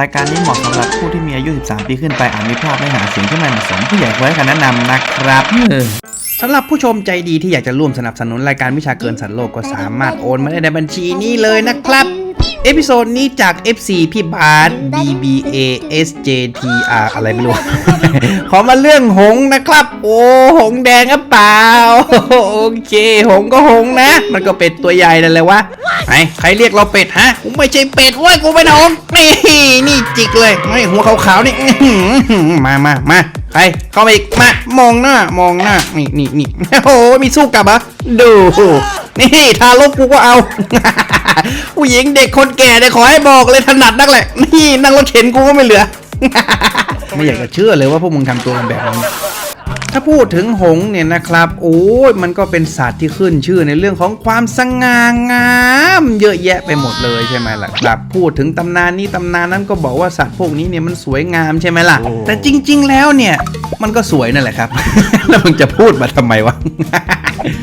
รายการนี้เหมาะสำหรับผู้ที่มีอายุ 13 ปีขึ้นไปอาจมีภาพไม่หาเสียงที่ไม่เหมาะสมผู้ใหญ่ควรให้คำแนะนำนะครับสำหรับผู้ชมใจดีที่อยากจะร่วมสนับสนุนรายการวิชาเกินสัตว์โลกก็สามารถโอนมาได้ในบัญชีนี้เลยนะครับ เอพิโซดนี้จาก FC พี่บาส BBA SJTR อะไรไม่รู้ ขอมาเรื่องหงนะครับ โอ้ หงแดงหรือเปล่า โอเค หงก็หงนะ มันก็เป็ดตัวใหญ่นั่นแหละวะไอ้ใครเรียกเราเป็ดฮะ กูไม่ใช่เป็ดเว้ย กูเป็นหงนี่ นี่จิกเลย ไม่หัวขาวๆนี่ มามามา ใครเข้ามาอีกมามองหน้ามองหน้านี่นี่นี่โอ้มีสู้กลับอะดูนี่ทารกกูก็เอาผู้หญิงเด็กคนแก่เนี่ยขอให้บอกเลยถนัดนักแหละนี่นั่งรถเข็นกูก็ไม่เหลือ ไม่อยากจะเชื่อเลยว่าพวกมึงทำตัวกันแบบนี้ ถ้าพูดถึงหงเนี่ยนะครับ โอ้ยมันก็เป็นสัตว์ที่ขึ้นชื่อในเรื่องของความสง่างาม เยอะแยะไปหมดเลยใช่ไหมล่ะครับ พูดถึงตำนานนี้ตำนานนั้นก็บอกว่าสัตว์พวกนี้เนี่ยมันสวยงามใช่ไหมล่ะ แต่จริง ๆ แล้วเนี่ยมันก็สวยนั่นแหละครับ แล้วมึงจะพูดมาทำไมวะ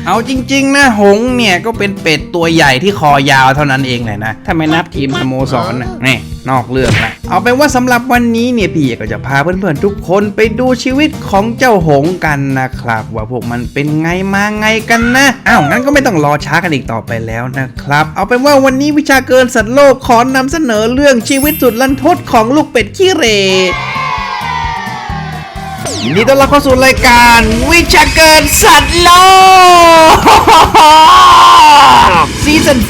เอาจริง ๆ นะหงส์เนี่ยก็เป็นเป็ดตัวใหญ่ที่คอยาวเท่านั้นเองแหละนะ ถ้าไม่นับทีมสโมสรนะนี่นอกเรื่องละเอาเป็นว่าสำหรับวันนี้เนี่ยพี่ก็จะพาเพื่อนๆทุกคนไปดูชีวิตของเจ้าหงส์กันนะครับ ว่าพวกมันเป็นไงมาไงกันนะอ้าวงั้นก็ไม่ต้องรอช้ากันอีกต่อไปแล้วนะครับ เอาเป็นว่าวันนี้วิชาเกินสัตว์โลกขอนำเสนอเรื่องชีวิตสุดลันทดของลูกเป็ดขี้เหร่ ยินดีต้อนรับเข้าสู่รายการวิชาเกินสัตว์โลกซีซั่น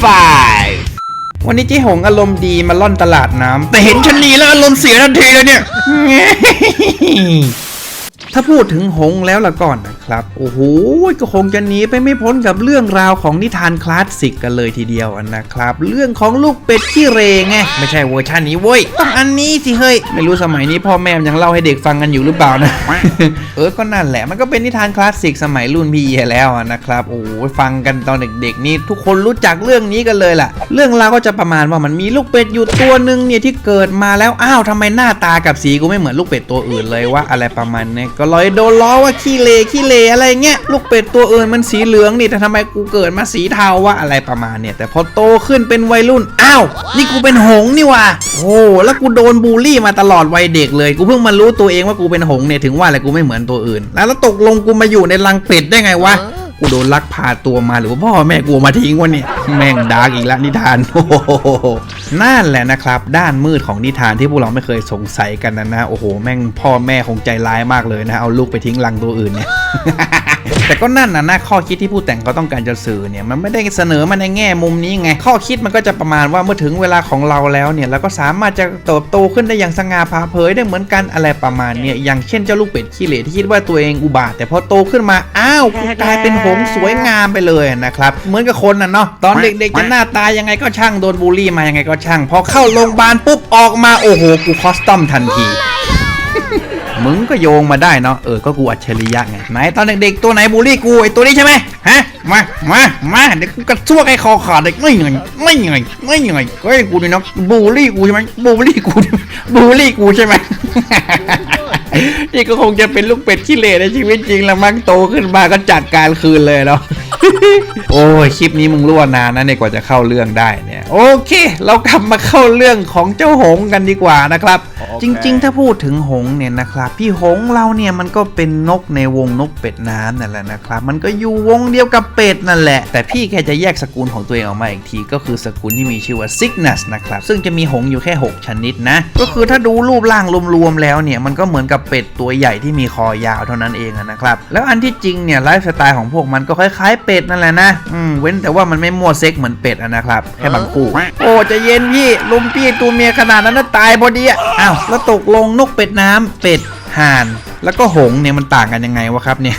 5วันนี้เจ๊หงอารมณ์ดีมาล่อนตลาดน้ำแต่เห็นชะนีแล้วอารมณ์เสียทันทีเลยเนี่ย ถ้าพูดถึงหงส์แล้วละก่อนนะ ครับ โอ้โห ก็คงจะหนีไปไม่พ้นกับเรื่องราวของนิทานคลาสสิกกันเลยทีเดียวนะครับ เรื่องของลูกเป็ดขี้เหรไง ไม่ใช่เวอร์ชันนี้เว้ย ต้องอันนี้สิเฮ้ย ไม่รู้สมัยนี้พ่อแม่ยังเล่าให้เด็กฟังกันอยู่หรือเปล่านะ เออ ก็นั่นแหละ มันก็เป็นนิทานคลาสสิกสมัยรุ่นพี่เอแล้วนะครับ โอ้ฟังกันตอนเด็กๆนี่ทุกคนรู้จักเรื่องนี้กันเลยล่ะ เรื่องราวก็จะประมาณว่ามันมีลูกเป็ดอยู่ตัวหนึ่งเนี่ยที่เกิดมาแล้ว อ้าวทำไมหน้าตากับสีกูไม่เหมือนลูกเป็ดตัวอื่นเลยว่าอะไรประมาณเนี้ยก็เลยโดนล้อว่าขี้เลขี้เลอะไรเงี้ยลูกเป็ดตัวอื่นมันสีเหลืองนี่แต่ทำไมกูเกิดมาสีเทาวะอะไรประมาณเนี่ยแต่พอโตขึ้นเป็นวัยรุ่นอ้าวนี่กูเป็นหงนี่ว่ะโอ้แล้วกูโดนบูลลี่มาตลอดวัยเด็กเลย กูเพิ่งมารู้ตัวเองว่ากูเป็นหงเนี่ยถึงว่าอะไรกูไม่เหมือนตัวอื่น แล้วตกลงกูมาอยู่ในรังเป็ดได้ไงวะ กูโดนลักพาตัวมาหรือว่าพ่อแม่กูมาทิ้งวะเนี่ยแม่งดาร์กอีกแล้วนิทานโอ้โหนั่นแหละนะครับ ด้านมืดของนิทานที่พวกเราไม่เคยสงสัยกันนะนะโอ้โห แม่งพ่อแม่คงใจร้ายมากเลยนะเอาลูกไปทิ้งรังตัวอื่นเนี่ย แต่ก็นั่นนะนะข้อคิดที่ผู้แต่งเขาต้องการจะสื่อเนี่ยมันไม่ได้เสนอมาในแง่มุมนี้ไง ข้อคิดมันก็จะประมาณว่าเมื่อถึงเวลาของเราแล้วเนี่ยเราก็สามารถจะเติบโตขึ้นได้อย่างสง่าผ่าเผยได้เหมือนกันอะไรประมาณเนี่ยอย่างเช่นเจ้าลูกเป็ดขี้เหร่ที่คิดว่าตัวเองอุบาทแต่พอโตขึ้นมาอ้าวกูกลายเป็นหงส์สวยงามไปเลยนะครับเหมือนกับคนน่ะเนาะตอนเด็กๆจะหน้าตายังไงก็ช่างโดนบูลลี่มายังไงก็ช่างพอเข้าโรงพยาบาลปุ๊บออกมาโอ้โหกูคอสตอมทันที มึงก็โยงมาได้เนาะเออก็กูอัจฉริยะไงไหนตอนเด็กๆตัวไหนบูลลี่กูไอตัวนี้ใช่ไหมฮะมามามาเดี๋ยวกูกระซวกไอ้คอขาดเด็กไม่เงยไม่เงยไม่เงยเฮ้ยกูนี่เนาะบูลลี่กูใช่ไหมบูลลี่กูบูลลี่กูใช่ไหมนี่ก็คงจะเป็นลูกเป็ดขี้เหร่ในชีวิตจริงละมั้งโตขึ้นมาก็จัดการคืนเลยเนาะโอ้ยคลิปนี้มึงรั่วนานนะเนี่ยกว่าจะเข้าเรื่องได้เนี่ย โอเค เรากลับมาเข้าเรื่องของเจ้าหงส์กันดีกว่านะครับ จริง ๆ ถ้าพูดถึงหงส์เนี่ยนะครับ พี่หงส์เราเนี่ยมันก็เป็นนกในวงนกเป็ดน้ำนั่นแหละนะครับ มันก็อยู่วงเดียวกับเป็ดนั่นแหละ แต่พี่แค่จะแยกสกุลของตัวเองออกมาอีกที ก็คือสกุลที่มีชื่อว่า Cygnus นะครับ ซึ่งจะมีหงส์อยู่แค่ 6 ชนิดนะ ก็คือถ้าดูรูปร่างรวมๆแล้วเนี่ยมันก็เหมือนกับเป็ดตัวใหญ่ที่มีคอยาวเท่านั้นเองอะนะครับ แล้วอันที่จริงเนี่ยไลฟ์สไตล์ของพวกมันก็คล้ายๆเป็ดนั่นแหละนะ อืมเว้นแต่ว่ามันไม่มั่วเซ็กเหมือนเป็ดอะนะครับแค่บางคู่ โอ้ใจะเย็นพี่ลุมพี่ตัวเมียขนาดนั้นน่ะตายพอดีอะอ้าวแล้วตกลงนกเป็ดน้ำเป็ดห่าน แล้วก็หงส์เนี่ยมันต่างกันยังไงวะครับเนี่ย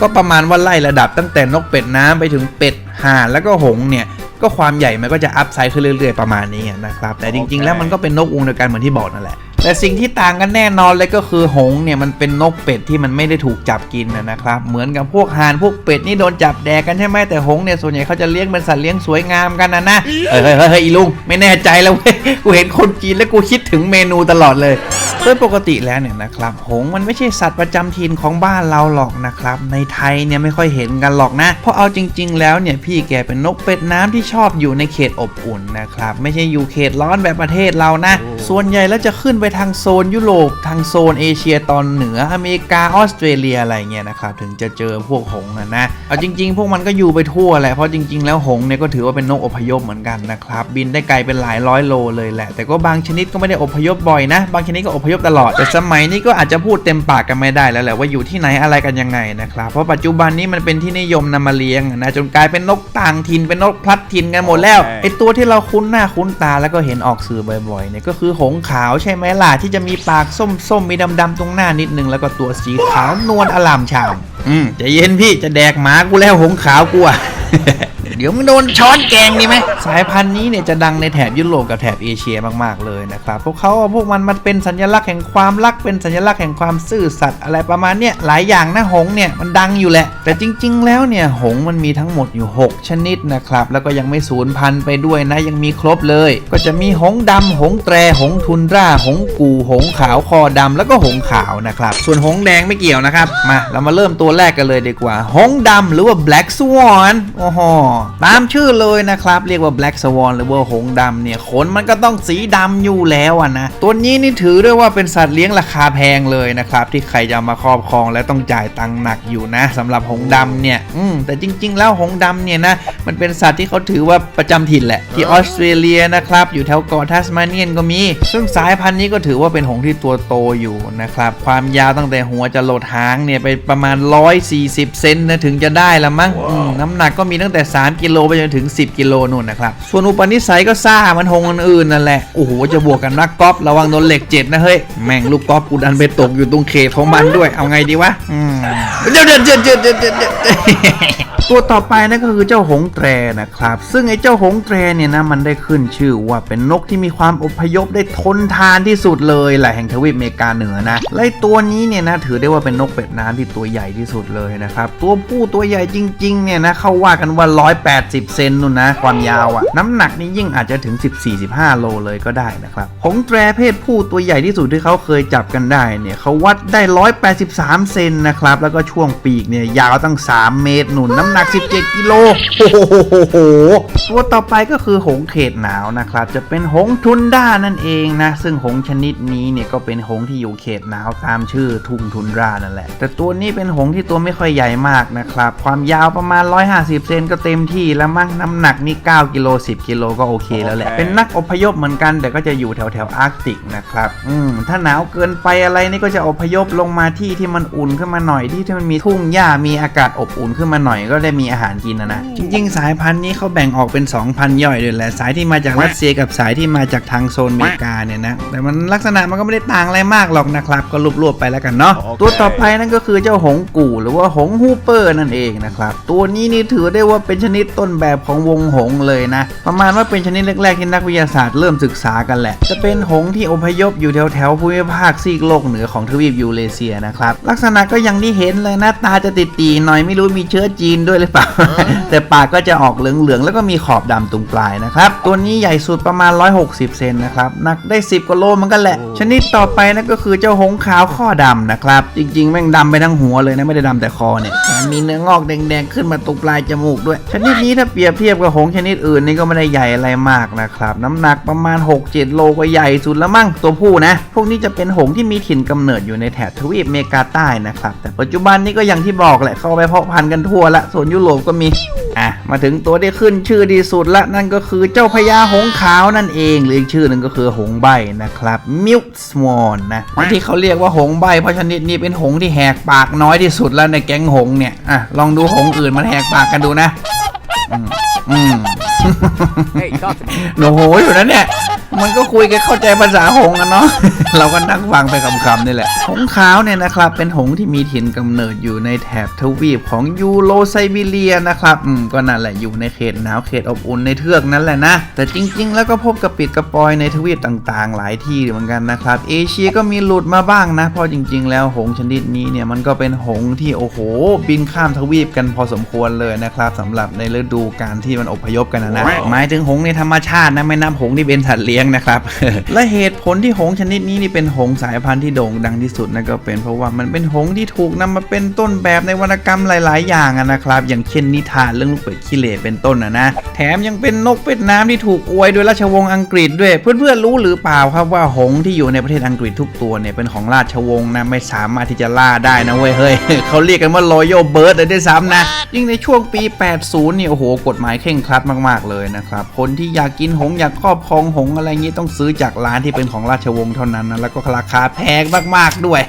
ก็ประมาณว่าไล่ระดับตั้งแต่นกเป็ดน้ำไปถึงเป็ดห่านแล้วก็หงส์เนี่ยก็ความใหญ่มันก็จะอัพไซด์ขึ้นเรื่อยๆประมาณนี้นะครับแต่จริงๆแล้วมันก็เป็นนกวงเดียวกันเหมือนที่บอกนั่นแหละ แต่สิ่งที่ต่างกันแน่นอนเลยก็คือหงส์เนี่ยมันเป็นนกเป็ดที่มันไม่ได้ถูกจับกินนะนะครับเหมือนกับพวกห่านพวกเป็ดนี่โดนจับแดกกันใช่ไหมแต่หงส์เนี่ยส่วนใหญ่เขาจะเลี้ยงเป็นสัตว์เลี้ยงสวยงามกันนะนะเฮ้ยเฮ้ยเฮ้ยอีลุงไม่แน่ใจแล้วเว้ยกูเห็นคนจีนแล้วกูคิดถึงเมนูตลอดเลยไม่โดยปกติแล้วเนี่ยนะครับหงส์มันไม่ใช่สัตว์ประจำถิ่นของบ้านเราหรอกนะครับในไทยเนี่ยไม่ค่อยเห็นกันหรอกนะเพราะเอาจริง ๆ แล้วเนี่ยพี่แกเป็นนกเป็ดน้ำที่ชอบอยู่ในเขตอบอุ่นนะครับไม่ใช่อยู่เขตร้อนแบบประเทศเรานะ ส่วนใหญ่แล้วจะขึ้นไปทางโซนยุโรปทางโซนเอเชียตอนเหนืออเมริกาออสเตรเลียอะไรเงี้ยนะครับถึงจะเจอพวกหงส์อะนะ เอาจริง ๆ พวกมันก็อยู่ไปทั่วแหละเพราะจริง ๆ แล้วหงส์เนี่ยก็ถือว่าเป็นนกอพยพเหมือนกันนะครับบินได้ไกลเป็นหลายร้อยโลเลยแหละ แต่ก็บางชนิดก็ไม่ได้อพยพบ่อยนะ บางชนิดก็อพยพตลอด แต่สมัยนี้ก็อาจจะพูดเต็มปากกันไม่ได้แล้วแหละว่าอยู่ที่ไหนอะไรกันยังไงนะครับเพราะปัจจุบันนี้มันเป็นที่นิยมนำมาเลี้ยงอะนะจนกลายเป็นนกต่างถิ่นเป็นนกพลัดถิ่นกันหมดแล้วไอตัวที่เราคุ้นหน้าคุ้นตาแล้วก็เห็นออกสื่อบ่อยๆเนี่ยก็คือหงส์ขาวใช่ไหมล่ะที่จะมีปากส้มๆมีดำๆตรงหน้านิดนึงแล้วก็ตัวสีขาวนวลอลามฉ่ำอืมใจะเย็นพี่จะแดกหมากูแล้วหงส์ขาวกูอะ เดี๋ยวมึงโดนช้อนแกงดีไหมสายพันธุ์นี้เนี่ยจะดังในแถบยุโรปกับแถบเอเชียมากๆเลยนะครับพวกเขาพวกมันมันเป็นสัญลักษณ์แห่งความรักเป็นสัญลักษณ์แห่งความซื่อสัตย์อะไรประมาณเนี้ยหลายอย่างนะหงเนี่ยมันดังอยู่แหละ แต่จริง ๆ แล้วเนี่ยหงมันมีทั้งหมดอยู่ 6 ชนิดนะครับแล้วก็ยังไม่สูญพันธุ์ไปด้วยนะยังมีครบเลย ก็จะมีหงส์ดำหงแตรหงทุนร่าหงกูหงขาวคอดำแล้วก็หงขาวนะครับส่วนหงแดงไม่เกี่ยวนะครับมาเรามาเริ่มตัวแรกกันเลยดีกว่า หงส์ดำหรือว่า black swan โอ้โหตามชื่อเลยนะครับ เรียกว่า black swan หรือว่าหงส์ดำเนี่ยขนมันก็ต้องสีดำอยู่แล้วอะนะ ตัวนี้นี่ถือด้วยว่าเป็นสัตว์เลี้ยงราคาแพงเลยนะครับ ที่ใครจะเอามาครอบครองและต้องจ่ายตังค์หนักอยู่นะสำหรับหงส์ดำเนี่ยอืมแต่จริง ๆ แล้วหงส์ดำเนี่ยนะมันเป็นสัตว์ที่เขาถือว่าประจำถิ่นแหละที่ออสเตรเลียนะครับอยู่แถวเกาะทัสมาเนียนก็มี ซึ่งสายพันธุ์นี้ก็ถือว่าเป็นหงส์ที่ตัวโตอยู่นะครับความยาวตั้งแต่หัวจะโหลดหางเนี่ยไปประมาณ 140 เซนนะถึงจะได้ละมั้งอืมน้ำหนักก็มีตั้งแต่ 3กิโลไปจนถึง 10 กิโลนู่นนะครับ ส่วนอุปนิสัยก็ซ่ามันหงอื่นนั่นแหละ โอ้โห จะบวกกันนักกอล์ฟระวังโดนเหล็กเจ็ดนะเฮ้ย แม่งลูกกอล์ฟกูดันไปตกอยู่ตรงเขตของมันด้วย เอาไงดีวะเดี๋ยวเดี๋ยวเดี๋ยวเดี๋ยว ตัวต่อไปนั่นก็คือเจ้าหงส์แตรนะครับ ซึ่งไอ้เจ้าหงส์แตรเนี่ยนะมันได้ขึ้นชื่อว่าเป็นนกที่มีความอพยพได้ทนทานที่สุดเลยแหละแห่งทวีปอเมริกาเหนือนะและตัวนี้เนี่ยนะถือได้ว่าเป็นนกเป็ดน้ำที่ตัวใหญ่ที่สุดเลยนะครับตัวผู้ตัวใหญ่จริงๆเนี่ยนะเขาว่ากันว่า 180 เซนนู่นนะความยาวอะน้ำหนักนี่ยิ่งอาจจะถึง 14-15 โลเลยก็ได้นะครับหงส์แตรเพศผู้ตัวใหญ่ที่สุดที่เขาเคยจับกันได้เนี่ยเขาวัดได้ 183 เซนนะครับแล้วก็ช่วงปีกเนี่ยยาวตั้ง 3 เมตรหนุนน้ำหนัก 17 กิโลโอ้โหตัวต่อไปก็คือหงส์เขตหนาวนะครับ จะเป็นหงส์ทุนด้านั่นเองนะ ซึ่งหงส์ชนิดนี้เนี่ยก็เป็นหงส์ที่อยู่เขตหนาวตามชื่อทุ่งทุนรานั่นแหละ แต่ตัวนี้เป็นหงส์ที่ตัวไม่ค่อยใหญ่มากนะครับ ความยาวประมาณ 150 เซนก็เต็มที่แล้วมั้งน้ำหนักนี่9กิโล10 กิโลก็โอเคแล้วแหละเป็นนักอพยพเหมือนกัน แต่ก็จะอยู่แถวแถวๆอาร์กติกนะครับอืมถ้าหนาวเกินไปอะไรนี่ก็จะอพยพลงมาที่ที่มันอุ่นขึ้นมาหน่อยที่ที่มันมีทุ่งหญ้ามีอากาศอบอุ่นขึ้นมาหน่อยก็ได้มีอาหารกินนะนะ จริง ๆ สายพันธุ์นี้เขาแบ่งออกเป็น 2 พันธุ์ย่อยด้วยแหละ สายที่มาจากรัสเซียกับสายที่มาจากทางโซนอเมริกาเนี่ยนะ แต่มันลักษณะมันก็ไม่ได้ต่างอะไรมากหรอกนะครับ ก็รวบๆไปแล้วกันเนาะโอเคตัวต่อไปนั่นก็คือเจ้าหงส์กู่หรือว่าหงส์ฮูเปอร์นั่นเองนะครับ ตัวนี้นี่ถือได้ว่าเป็นชนิดต้นแบบของวงหงส์เลยนะ ประมาณว่าเป็นชนิดแรกๆที่นักวิทยาศาสตร์เริ่มศึกษากันแหละ จะเป็นหงส์ที่อพยพอยู่แถวๆภูมิภาคซีกโลกเหนือของทวีปยูเรเซียนะครับ ลักษณะก็อย่างที่เห็นเลยหน้าตาจะติดตีหน่อยไม่รู้มีเชื้อจีนด้วยหรือเปล่า แต่ปากก็จะออกเหลืองๆ แล้วก็มีขอบดำตรงปลายนะครับ ตัวนี้ใหญ่สุดประมาณ 160 เซนนะครับ หนักได้ 10กว่าโลเหมันก็แหละ ชนิดต่อไปนั่นก็คือเจ้าหงส์ขาวข้อดำนะครับ จริงๆ แม่งดำไปทั้งหัวเลยนะ ไม่ได้ดำแต่คอเนี่ยแถ มีเนื้องอกแดงๆ ขึ้นมาตรงปลายจมูกด้วย ชนิดนี้ถ้าเปรียบเทียบกับหงชนิดอื่นนี่ก็ไม่ได้ใหญ่อะไรมากนะครับ น้ำหนักประมาณ 6-7 โลก็ใหญ่สุดแล้วมั้งตัวผู้นะ พวกนี้จะเป็นหงที่มีถิ่นกำเนิดอยู่ในแถบทวีปเมกาใต้นะครับ แต่ปัจจุบันนี้ก็อย่างที่บอกแหละเข้าไปเพาะพันธุ์กันทั่วละส่วนยุโรปก็มี อะมาถึงตัวที่ขึ้นชื่อที่สุดละนั่นก็คือเจ้าพญาหงส์ขาวนั่นเอง หรืออีกชื่อหนึ่งก็คือหงส์ใบนะครับมิลสวอนนะที่เขาเรียกว่าหงส์ใบเพราะชนิดนี้เป็นหงส์ที่แหกปากน้อยที่สุดแล้วในแก๊งหงส์เนี่ยอะลองดูหงส์อื่นมันแหกปากกันดูนะ อืมอืม Hey, talk to me. โอ้โหอยู่นะเนี่ย มันก็คุยกันเข้าใจภาษาหงกันเนาะ เราก็นั่งฟังไปคำๆนี่แหละ หงขาวเนี่ยนะครับ เป็นหงที่มีถิ่นกำเนิดอยู่ในแถบทวีปของยูโรไซบีเรียนะครับอืมก็นั่นแหละอยู่ในเขตหนาวเขตอบอุ่นในเทือกนั้นแหละนะ แต่จริง ๆ แล้วก็พบกับปิดกระปอยในทวีปต่างๆ หลายที่เหมือนกันนะครับ เอเชียก็มีหลุดมาบ้างนะ เพราะจริง ๆ แล้วหงชนิดนี้เนี่ยมันก็เป็นหงที่โอ้โห บินข้ามทวีปกันพอสมควรเลยนะครับสำหรับในฤดูการที่มันอพยพกันนะนะหมายถึงหงในธรรมชาตินะไม่นับหงที่เป็นสัตว์เลี้ยงงนะครับ และเหตุผลที่หงส์ชนิดนี้นี่เป็นหงส์สายพันธุ์ที่โด่งดังที่สุดนั่นก็เป็นเพราะว่ามันเป็นหงส์ที่ถูกนำมาเป็นต้นแบบในวรรณกรรมหลาย ๆ อย่างอะนะครับ อย่างเช่นนิทานเรื่องลูกเป็ดขี้เหร่เป็นต้นนะนะแถมยังเป็นนกเป็ดน้ำที่ถูกอวยโดยราชวงศ์อังกฤษด้วย เพื่อน ๆ รู้หรือเปล่าครับว่าหงส์ที่อยู่ในประเทศอังกฤษทุกตัวเนี่ยเป็นของราชวงศ์นะไม่สามารถที่จะล่าได้นะเว้ยเฮ้ยเขาเรียกกันว่า Royal Bird เลยด้วยซ้ำนะยิ่งในช่วงปี 80 เนี่ยโอ้โหกฎหมายเคร่งครัดมาก ๆ เลยนะครับคนที่อยากกินหงส์อยากครอบครองหงส์อะไรงี้ต้องซื้อจากร้านที่เป็นของราชวงศ์เท่านั้นนะแล้วก็ราคาแพงมากๆด้วย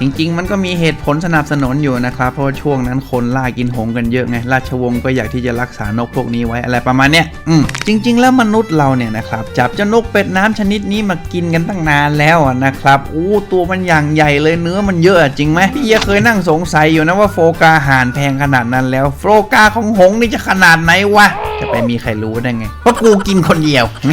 จริงๆ มันก็มีเหตุผลสนับสนุนอยู่นะครับ เพราะว่าช่วงนั้นคนล่ากินหงกันเยอะไง ราชวงศ์ก็อยากที่จะรักษานกพวกนี้ไว้อะไรประมาณเนี้ยอืมจริง ๆ แล้วมนุษย์เราเนี่ยนะครับ จับเจ้านกเป็ดน้ำชนิดนี้มากินกันตั้งนานแล้วนะครับอู้ตัวมันอย่างใหญ่เลยเนื้อมันเยอะจริงไหมพี่เยเคยนั่งสงสัยอยู่นะว่าโฟกาหารแพงขนาดนั้นแล้ว โฟกาของหงนี่จะขนาดไหนวะจะไปมีใครรู้ได้ไงเพราะกูกินคนเดียวแหม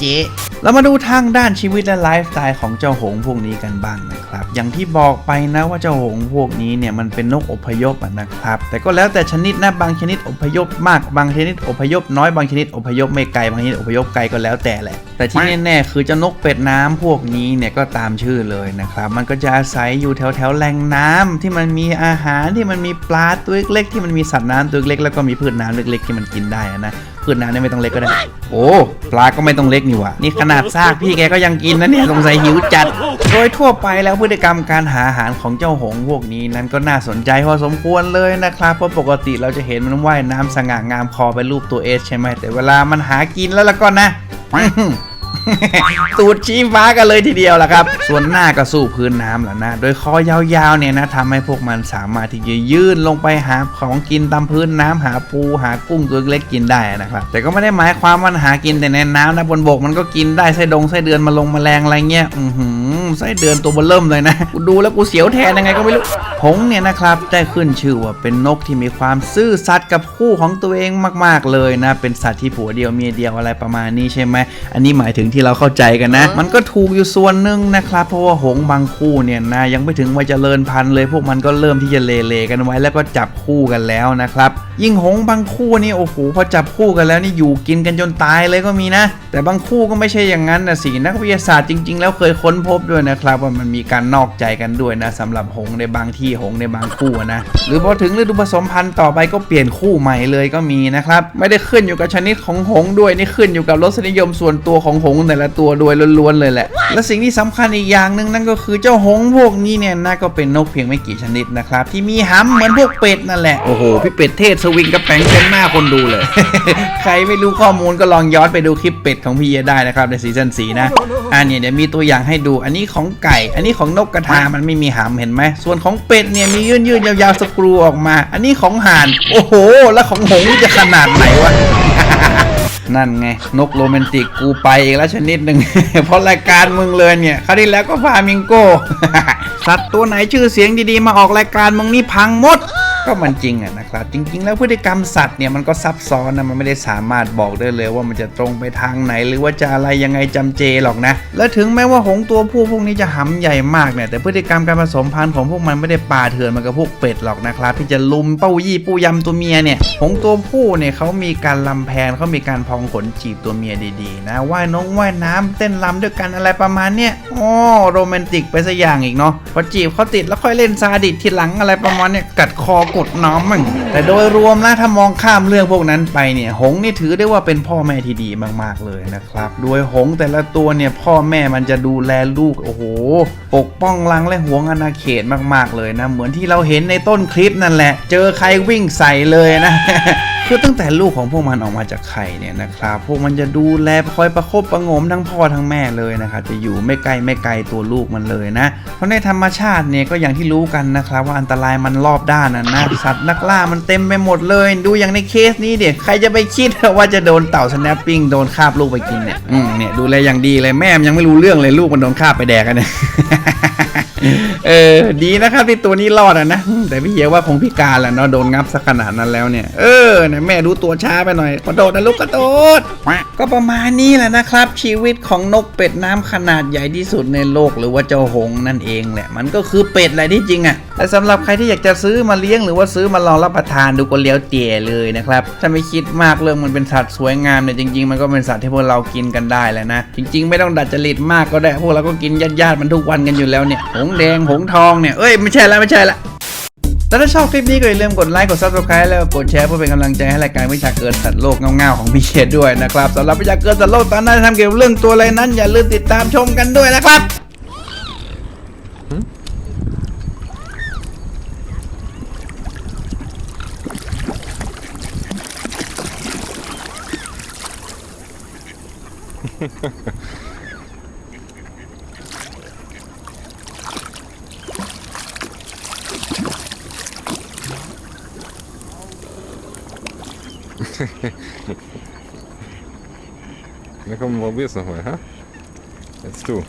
เจ๊เรามาดูทางด้านชีวิตและไลฟ์สไตล์ของเจ้าหงส์พวกนี้กันบ้างนะครับ อย่างที่บอกไปนะว่าเจ้าหงส์พวกนี้เนี่ยมันเป็นนกอพยพอะนะครับ แต่ก็แล้วแต่ชนิดนะบางชนิดอพยพมากบางชนิดอพยพน้อยบางชนิดอพยพไม่ไกลบางชนิดอพยพไกลก็แล้วแต่แหละ แต่ที่แน่ๆคือเจ้านกเป็ดน้ำพวกนี้เนี่ยก็ตามชื่อเลยนะครับ มันก็จะอาศัยอยู่แถวแถวๆแหล่งน้ำที่มันมีอาหารที่มันมีปลาตัวเล็กๆที่มันมีสัตว์น้ำตัวเล็กๆแล้วก็มีพืชน้ำเล็กๆ ที่มันกินได้อะนะพืชน้ำเนี่ยไม่ต้องเล็กก็ได้ โอ้ปลาก็ไม่ต้องเล็กนี่หว่านี่ขนาดซากพี่แกก็ยังกินนะเนี่ยสงสัยหิวจัด โดยทั่วไปแล้วพฤติกรรมการหาอาหารของเจ้าหงส์พวกนี้นั้นก็น่าสนใจพอสมควรเลยนะครับเพราะปกติเราจะเห็นมันว่ายน้ำสง่างามคอเป็นรูปตัวเอสใช่ไหมแต่เวลามันหากินแล้วล่ะก็นะ ตูดชี้ฟ้ากันเลยทีเดียวล่ะครับ ส่วนหน้าก็สู้พื้นน้ำแหละนะ โดยคอยาวๆเนี่ยนะทำให้พวกมันสามารถที่จะยื่นลงไปหาของกินตามพื้นน้ำหาปูหากุ้งตัวเล็กกินได้นะครับ แต่ก็ไม่ได้หมายความว่าหากินแต่ในน้ำนะบนบกมันก็กินได้ไส้ดงไส้เดือนมาลงมาแมลงอะไรเงี้ยอือหือไส้เดือนตัวเบลเริ่มเลยนะกูดูแล้วกูเสียวแทนยังไงก็ไม่รู้หงเนี่ยนะครับได้ขึ้นชื่อว่าเป็นนกที่มีความซื่อสัตย์กับคู่ของตัวเองมาก ๆเลยนะ เป็นสัตว์ที่ผัวเดียวเมียเดียวอะไรประมาณนี้ใช่ไหมอันนี้หมายถึงที่เราเข้าใจกันนะ มันก็ถูกอยู่ส่วนหนึ่งนะครับ เพราะว่าหงส์บางคู่เนี่ยนะยังไม่ถึงวัยเจริญพันธุ์เลย พวกมันก็เริ่มที่จะเลเลกันไว้แล้วก็จับคู่กันแล้วนะครับยิ่งหงบางคู่นี่โอ้โหพอจับคู่กันแล้วนี่อยู่กินกันจนตายเลยก็มีนะ แต่บางคู่ก็ไม่ใช่อย่างนั้นนะสินักวิทยาศาสตร์จริง ๆ แล้วเคยค้นพบด้วยนะครับ ว่ามันมีการนอกใจกันด้วยนะสำหรับหงในบางที่หงในบางคู่นะ หรือพอถึงฤดูผสมพันธุ์ต่อไปก็เปลี่ยนคู่ใหม่เลยก็มีนะครับไม่ได้ขึ้นอยู่กับชนิดของหงด้วยนี่ขึ้นอยู่กับรสนิยมส่วนตัวของหงแต่ละตัวด้วยล้วนๆเลยแหละ และสิ่งที่สำคัญอีกอย่างหนึ่งนั่นก็คือเจ้าหงพวกนี้เนี่ยนะก็เป็นนกเพียงไม่กี่ชนิดนะครับที่มีหำเหมือนพวกเป็ดนั่นแหละโอ้โหพี่เป็ดเทศสวิงกระแปงเต็มหน้าคนดูเลย ใครไม่รู้ข้อมูลก็ลองย้อนไปดูคลิปเป็ดของพี่เยได้นะครับในซีซั่นสีนะอันนี้เดี๋ยวมีตัวอย่างให้ดู อันนี้ของไก่ อันนี้ของนกกระทามันไม่มีหำเห็นไหมส่วนของเป็ดเนี่ยมียื่นยื่นๆยาวๆสกรูออกมา อันนี้ของห่านโอ้โห แล้วของหงส์จะขนาดไหนวะนั่นไง นกโรแมนติกกูไปอีกแล้วชนิดหนึ่ง เพราะรายการมึงเลยเนี่ยคราวที่แล้วก็ฟามิงโก้ สัตว์ตัวไหนชื่อเสียงดีๆ มาออกรายการมึงนี่พังหมด ก็มันจริงอะนะครับจริง ๆ แล้วพฤติกรรมสัตว์เนี่ยมันก็ซับซ้อนนะมันไม่ได้สามารถบอกได้เลยว่ามันจะตรงไปทางไหน หรือว่าจะอะไรยังไงจำเจหรอกนะ และถึงแม้ว่าหงตัวผู้พวกนี้จะหำใหญ่มากเนี่ยแต่พฤติกรรมการผสมพันธุ์ของพวกมันไม่ได้ป่าเถื่อนเหมันกับพวกเป็ดหรอกนะครับที่จะลุมเป้ายี่ปูยำตัวเมียเนี่ยหงตัวผู้เนี่ยเขามีการลำแพนเขามีการพองขนจีบตัวเมียดีๆ นะว่ายน้องว่ายน้ำเต้นรำด้วยกันอะไรประมาณเนี้ยอ๋อโรแมนติกไปซะอย่างอีกเนาะพอจีบเขาติดแล้วค่อยเล่นซาดิสทีหลังอะไรประมาณเนี้ยกัดคอกดน้ำมั่งแต่โดยรวมแล้วถ้ามองข้ามเรื่องพวกนั้นไปเนี่ย หงนี่ถือได้ว่าเป็นพ่อแม่ที่ดีมากๆเลยนะครับ โดยหงแต่ละตัวเนี่ยพ่อแม่มันจะดูแลลูกโอ้โห ปกป้องรังและหวงอาณาเขตมากๆเลยนะ เหมือนที่เราเห็นในต้นคลิปนั่นแหละ เจอใครวิ่งใส่เลยนะ คือตั้งแต่ลูกของพวกมันออกมาจากไข่เนี่ยนะครับ พวกมันจะดูแลคอยประคบประงมทั้งพ่อทั้งแม่เลยนะครับจะอยู่ไม่ไกลไม่ไกลตัวลูกมันเลยนะ เพราะในธรรมชาติเนี่ยก็อย่างที่รู้กันนะครับว่าอันตรายมันรอบด้านนะนะสัตว์นักล่ามันเต็มไปหมดเลย ดูอย่างในเคสนี้เด็กใครจะไปคิดว่าจะโดนเต่าสแนปปิ้งโดนคาบลูกไปกินเนี่ยอืมเนี่ยดูแลอย่างดีเลยแม่ยังไม่รู้เรื่องเลยลูกมันโดนคาบไปแดกกันเนี่ย เออ ดีนะครับที่ตัวนี้รอดอะนะ แต่พี่เฮียว่าคงพิการแหละเนาะโดนงับสักขนาดนั้นแล้วเนี่ย เออนะแม่ดูตัวช้าไปหน่อยกระโดดนะลูกกระโดด ก็ประมาณนี้แหละนะครับ ชีวิตของนกเป็ดน้ำขนาดใหญ่ที่สุดในโลกหรือว่าเจ้าหงนั่นเองแหละ มันก็คือเป็ดแหละที่จริงอะ่ะแต่สำหรับใครที่อยากจะซื้อมาเลี้ยงหรือว่าซื้อมาลองรับประทานดูก็เลี้ยวเตี่ยเลยนะครับถ้าไม่คิดมากเรื่องมันเป็นสัตว์สวยงามเนี่ยจริง ๆ มันก็เป็นสัตว์ที่พวกเรากินกันได้แหละนะจริง ๆ ไม่ต้องดัดจริตมากก็ได้พวกเราก็กินญาติๆมันทุกวันกันอยู่แล้วเนี่ยหงแดงหงทองเนี่ย เอ้ย ไม่ใช่ละไม่ใช่ละแล้วถ้าชอบคลิปนี้ก็อย่าลืมกดไลค์ กด subscribe แล้วกดแชร์เพื่อเป็นกำลังใจให้รายการวิชาเกินสัตว์โลกเงาๆของพี่เชษด้วยนะครับสำหรับวิชาเกินสัตว์โลกตอนหน้าจะทำเกี่ยวกับเรื่องตัวอะไรนั้น อย่าลืมติดตามชมกันด้วยนะครับ Look how obvious of ha? It's two.